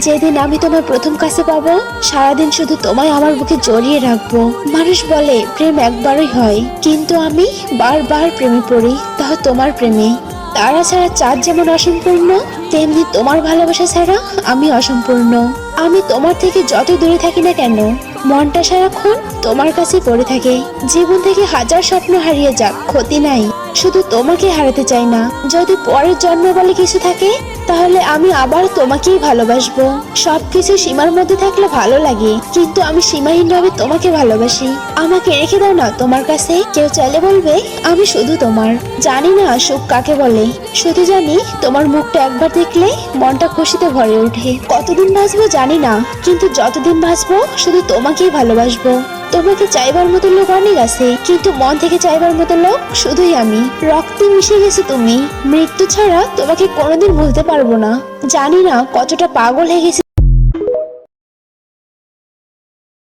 যেদিন আমি তোমার প্রথম কাছে পাবো, সারাদিন শুধু তোমায় আমার বুকে জড়িয়ে রাখব। মানুষ বলে, প্রেম একবারই হয়। কিন্তু আমি বারবার প্রেমে পড়ি, তাও তোমার প্রেমে। তারা ছাড়া চাঁদ যেমন অসম্পূর্ণ, তেমনি তোমার ভালোবাসা ছাড়া আমি অসম্পূর্ণ। আমি তোমার থেকে যত দূরে থাকি না কেন, মনটা সারাক্ষণ তোমার কাছে পড়ে থাকে। জীবন থেকে হাজার স্বপ্ন হারিয়ে যাক, ক্ষতি নাই। শুধু তোমাকে হারাতে চাই না, যদি পরের জন্ম বলে কিছু থাকে, তাহলে আমি আবার তোমাকেই ভালোবাসবো। সবকিছু সীমার মধ্যে থাকলে ভালো লাগে, কিন্তু আমি সীমাহীনভাবে তোমাকে ভালোবাসি। আমাকে রেখে দাও না তোমার কাছে, কেউ চাইলে বলবে, আমি শুধু তোমার। জানি না সুখ কাকে বলে। শুধু জানি, তোমার মুখটা একবার দেখলে মনটা খুশিতে ভরে ওঠে। কতদিন বাঁচবো জানি না, কিন্তু যতদিন বাঁচবো শুধু তোমাকেই ভালোবাসবো। তোমাকে চাইবার মতো লোক অনেক আছে, কিন্তু মন থেকে চাইবার মতো লোক শুধুই আমি। রক্তে মিশে গেছে তুমি। মৃত্যু ছাড়া তোমাকে কোনোদিন ভুলতে পারব না। জানি না কতটা পাগল হয়ে গেছি